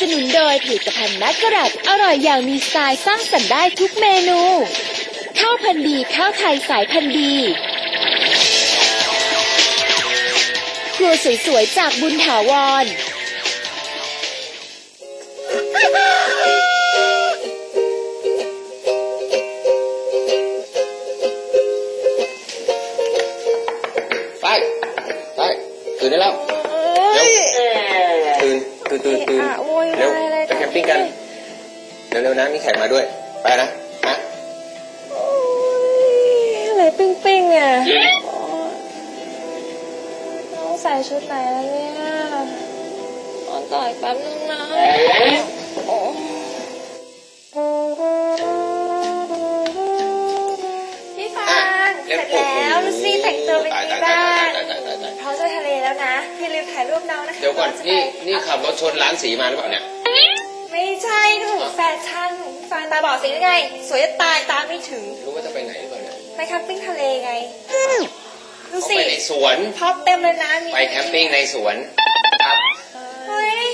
สนุนโดยผลิตภัณฑ์แมกกะรัตอร่อยอย่างมีสไตล์สร้างสรรค์ได้ทุกเมนู ข้าวพันธุ์ดีข้าวไทยสายพันธุ์ดีครัวสวยๆจากบุญถาวร ไป ไปตื่นได้แล้วเร็ว ตื่นตื่นตื่นตื่นเอะอะโวยวายเร็วอะไรไปแคมปิ้งกันเร็วๆนะมีแขกมาด้วย ไปนะฮะอะไรปิ้งปิ้งๆอะน้องใส่ชุดไหนแล้วเนี่ยนอนต่ออีกแป๊บนึงนะโอ้พี่ฟางเสร็จแล้วดูสิแต่งตัวเป็นตายไงตายตาบ้ายงตายตายตายตายพ เดี๋ยวก่อนจะไปนี่นี่ขับรถชนร้านสีมาหรือเปล่าเนี่ย ไม่ใช่หนูแฟชั่นหนูฟางตาบอดสีได้ไง สวยจะตายตามไม่ถึง รู้ว่าจะไปไหนหรือเปล่าเนี่ยไปแคมปิ้งทะเลไงดูเขาสิไปในสวนพร็อปเต็มเลยนะมีไปแคมปิ้งในสวนครับเฮ้ย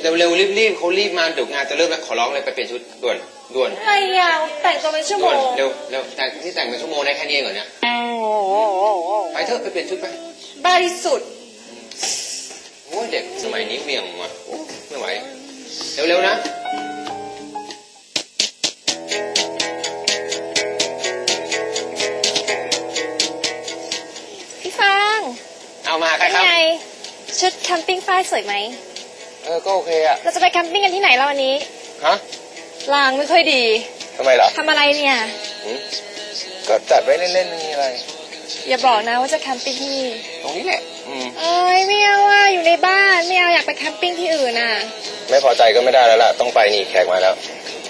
เร็วๆรีบๆเขารีบมาเดี๋ยวงานจะเริ่มแล้วขอร้องเลยไปเปลี่ยนชุดด่วนด่วนอะไรยาวแต่งตัวเป็นชั่วโมด่วนงเร็วเร็วแต่ที่แต่งเป็นชั่วโมงได้แค่นี้เองเหรอเนี่ยไปเถอะไปเปลี่ยนชุดไปบริสุทธิ์โอ้ย เด็กสมัยนี้เหวี่ยงว่ะโอ้ไม่ไหว เร็ว ๆ นะพี่ฟางเอามาใครเป็นครับ ไงชุดแคมปิ้งฝ้ายสวยไหม เออ ก็โอเคอะเราจะไปแคมปิ้งกันที่ไหนแล้ววันนี้ฮะลางไม่ค่อยดีทำไมเหรอทำอะไรเนี่ย หืมก็จัดไว้เล่นๆไม่มีอะไร อย่าบอกนะว่าจะแคมปิ้งที่นี่ตรงนี้แหละอืม เอ้ยไม่เอาอะอยู่ในบ้านไม่เอาอยากไปแคมปิ้งที่อื่นอะไม่พอใจก็ไม่ได้แล้วล่ะ ต้องไปนี่แขกมาแล้ว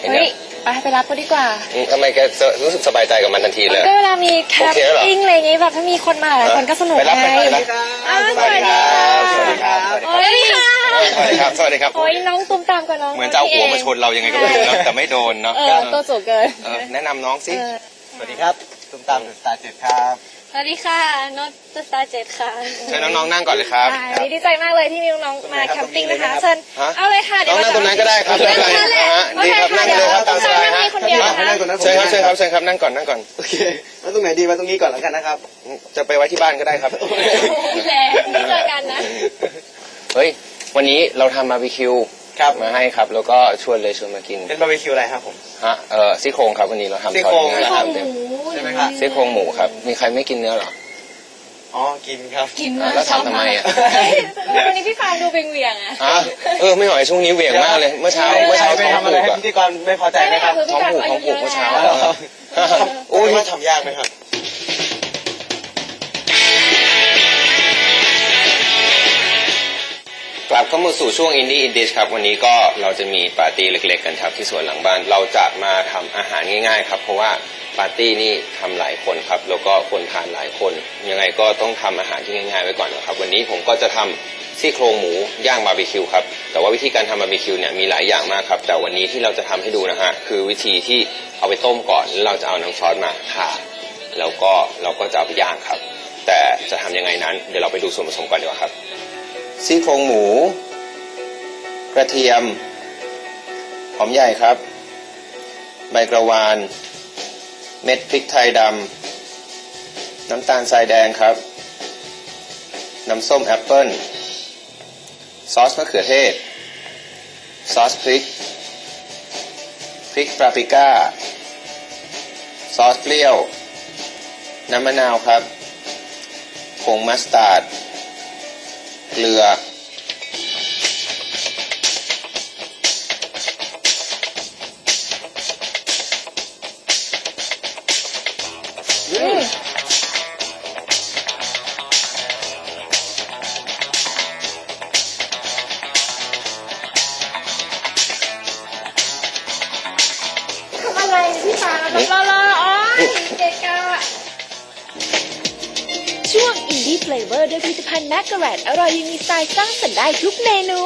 เห็นเฮ้ยัยงไปไปรับก็ดีกว่าอืมทำไมแกรู้สึกสบายใจกับมันทันทีเลย ก็เวลามีแคมโอเคแล้วเหรอปิ้งอะไรอย่างงี้แบบถ้ามีคนมาหลายคนก็สนุกไปรับไง ไปรับอ้าวสวัสดีสวัสดีครับ โอ้ยค่ะสวัสดีครับ สวัสดีครับ โอ้ยน้องตุ้มตามกับน้องเหมือนจะเอาหัวมาชนเรายังไงก็ไม่รู้เนอะแต่ไม่โดนเนาะเออตัวสูงเกินเออแนะนำน้องสิ เออ สวัสดีครับตุ้มตามสตาร์เจ็ดครับส วัสดีค่ะน็อตสตาร์เจ็ดค่ะ เชิญน้องๆนั่งก่อนเลยครับได้วันนี้ดีใจมากเลยที่มีน้องๆมาแคมปิ้งนะคะเชิญฮะ เอาเลยค่ะเดี๋น้ยอวงนั่งตรงนั้นก็ได้ครับนั่งไม่เป็นไรนั่นแหละนะฮะโอดีเคครับค่ะนั่งเดี๋ยวเลยครับต้ตาอมงสการบายนั่งฮะนี่คนเดียวครันะบคะ นั่งตรงนั้นผมเชิญครับนั่งเชิญครับเชิญครับนั่งก่อนนั่งก่อน โอเคแล้วตรงไหนดีมาตรงนี้ก่อนแล้วกันนะครับ จะไปไว้ที่บ้านก็ได้ครับพี่แหละที่เจอกันนะ เฮ้ย วันนี้เราทำบาร์บีคิว ครับ มาให้ครับ แล้วก็ชวนเลยชวนมากินเป็นบาร์บีคิวอะไรครับผม ฮะเออซี่โครงครับวันนี้เราทำซี่โครงซอยเนื้อครับเต็มใช่ไหมครับ ซี่โครงหมูครับ มีใครไม่กินเนื้อเหรอ อ๋อ กินครับ กินอะแล้วถามทำไมอะวันนี้พี่ฟางดูเวียงๆอะฮะเออไม่หอยช่วงนี้เหวี่ยงมากเลยเมื่อเช้าเมื่อเช้าไปท้องทำอะผูไรกให้อะพิธีกรไม่พอใจไหมครับ ท้องผูกท้องผูกเมื่อเช้าโอ้ยว่าทำยากไหมครับ กลับเข้ามาสู่ช่วงอินดี้อินดิชครับวันนี้ก็เราจะมีปาร์ตี้เล็ก ๆ กันครับที่สวนหลังบ้านเราจะมาทำอาหารง่าย ๆ ครับ เพราะว่าปาร์ตี้นี่ทำหลายคนครับ แล้วก็คนทานหลายคน ยังไงก็ต้องทำอาหารที่ง่าย ๆ ไว้ก่อนนะครับ วันนี้ผมก็จะทำซี่โครงหมูย่างบาร์บีคิวครับแต่ว่าวิธีการทำบาร์บีคิวเนี่ยมีหลายอย่างมากครับ แต่วันนี้ที่เราจะทำให้ดูนะฮะคือวิธีที่เอาไปต้มก่อนแล้วเราจะเอาน้ำซอสมาทาแล้วก็เราก็จะเอาไปย่างครับ แต่จะทำยังไงนั้นเดี๋ยวเราไปดูส่วนผสมก่อนดีกว่าครับ ซี่โครงหมู กระเทียม หอมใหญ่ครับ ใบกระวาน เม็ดพริกไทยดำ น้ำตาลทรายแดงครับ น้ำส้มแอปเปิ้ล ซอสมะเขือเทศ ซอสพริก พริกปาปริก้า ซอสเปรี้ยว น้ำมะนาวครับผงมัสตาร์ด เกลือ อืม วง Indie Flavor ด้วยผลิตภัณฑ์แมกกาแรตอร่อยยังมีสไตล์สร้างสรรค์ได้ทุกเมนู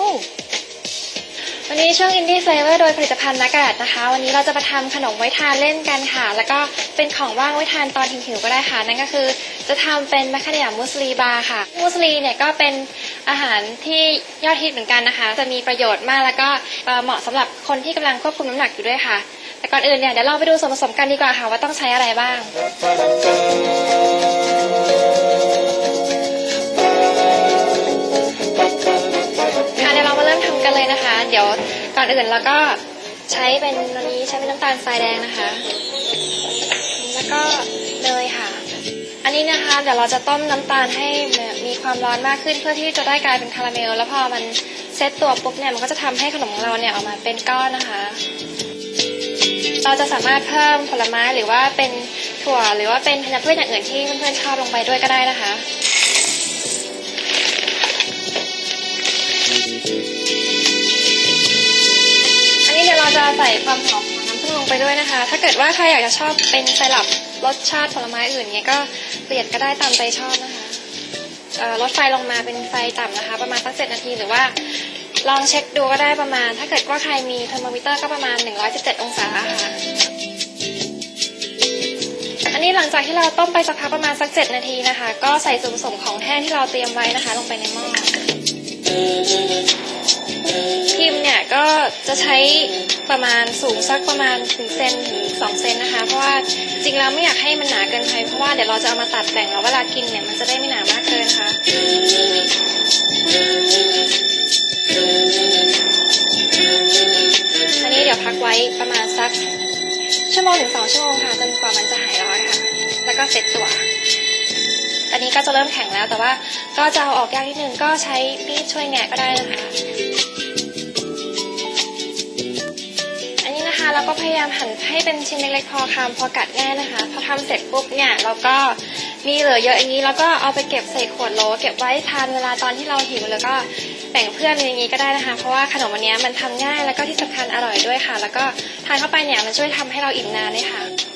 วันนี้ช่วง Indie Flavor โดยผลิตภัณฑ์นักกระดาษนะคะ วันนี้เราจะมาทำขนมไว้ทานเล่นกันค่ะ แล้วก็เป็นของว่างไว้ทานตอนหิวๆก็ได้ค่ะ นั่นก็คือจะทำเป็นมคคาเนียมุสลีบาร์ค่ะ มุสลีเนี่ยก็เป็นอาหารที่ยอดฮิตเหมือนกันนะคะ จะมีประโยชน์มากแล้วก็เอ่อเหมาะสำหรับคนที่กำลังควบคุมน้ำหนักอยู่ด้วยค่ะ แต่ก่อนอื่นเนี่ยเดี๋ยวเราไปดูส่วนผสมกันดีกว่าค่ะว่าต้องใช้อะไรบ้าง อื่นเราก็ใช้เป็นอันนี้ใช้เป็นน้ำตาลทรายแดงนะคะ แล้วก็เนยค่ะ อันนี้นะคะเดี๋ยวเราจะต้มน้ำตาลให้มีความร้อนมากขึ้นเพื่อที่จะได้กลายเป็นคาราเมล แล้วพอมันเซตตัวปุ๊บเนี่ยมันก็จะทำให้ขนมของเราเนี่ยออกมาเป็นก้อนนะคะ เราจะสามารถเพิ่มผลไม้หรือว่าเป็นถั่วหรือว่าเป็นธัญพืชอย่างอื่นที่เพื่อนๆชอบลงไปด้วยก็ได้นะคะ จะใส่ความหอมของน้ำผึ้งลงไปด้วยนะคะ ถ้าเกิดว่าใครอยากจะชอบเป็นไซรัปรสชาติผลไม้อื่นเนี้ยก็เปลี่ยนก็ได้ตามใจชอบนะคะเอ่อลดไฟลงมาเป็นไฟต่ำนะคะ ประมาณสักเจ็ดนาทีหรือว่าลองเช็คดูก็ได้ประมาณ ถ้าเกิดว่าใครมีเทอร์โมมิเตอร์ก็ประมาณ 117 องศาค่ะ อันนี้หลังจากที่เราต้มไปสักพักประมาณสัก 7 นาทีนะคะ ก็ใส่ส่วนผสมของแห้งที่เราเตรียมไว้นะคะ ลงไปในหม้อ พิมพ์เนี่ยก็จะใช้ประมาณสูงสักประมาณถึงเซนถึงสองเซนนะคะ เพราะว่าจริงแล้วไม่อยากให้มันหนาเกินไปเพราะว่าเดี๋ยวเราจะเอามาตัดแต่งแล้วเวลากินเนี่ยมันจะได้ไม่หนามากเกินค่ะอันนี้เดี๋ยวพักไว้ประมาณสักชั่วโมงถึงสองชั่วโมงค่ะจนกว่ามันจะหายร้อนค่ะ แล้วก็เสร็จตัว อันนี้ก็จะเริ่มแข็งแล้วแต่ว่า ก็จะเอาออกยากนิดนึงก็ใช้มีดช่วยแงะก็ได้นะคะ อันนี้นะคะเราก็พยายามหั่นให้เป็นชิ้นเล็กๆพอคำพอกัดง่ายนะคะ พอทำเสร็จปุ๊บเนี่ยเราก็มีเหลือเยอะอย่างนี้แล้วก็เอาไปเก็บใส่ขวดโหลเก็บไว้ทานเวลาตอนที่เราหิวแล้วก็แบ่งเพื่อนอย่างนี้ก็ได้นะคะ เพราะว่าขนมอันนี้มันทำง่ายแล้วก็ที่สำคัญอร่อยด้วยค่ะ แล้วก็ทานเข้าไปเนี่ยมันช่วยทำให้เราอิ่มนานด้วยค่ะ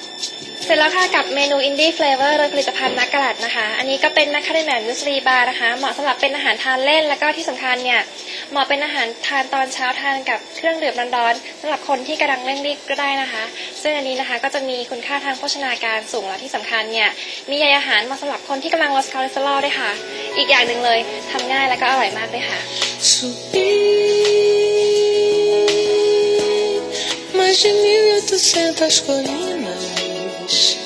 เสร็จแล้วค่ะกับเมนู Indie Flavor โดยผลิตภัณฑ์นักกะลัดนะคะ อันนี้ก็เป็นนักคาเดแมนมุสลีบาร์นะคะ เหมาะสำหรับเป็นอาหารทานเล่น แล้วก็ที่สำคัญเนี่ย เหมาะเป็นอาหารทานตอนเช้าทานกับเครื่องดื่มร้อนๆสำหรับคนที่กำลังเร่งรีบก็ได้นะคะ ซึ่งอันนี้นะคะก็จะมีคุณค่าทางโภชนาการสูงและที่สำคัญเนี่ย มีใยอาหารเหมาะสำหรับคนที่กำลังลดคอเลสเตอรอลด้วยค่ะ อีกอย่างหนึ่งเลยทำง่ายแล้วก็อร่อยมากด้วยค่ะ Mas de mil e oitocentas colinas. Shh.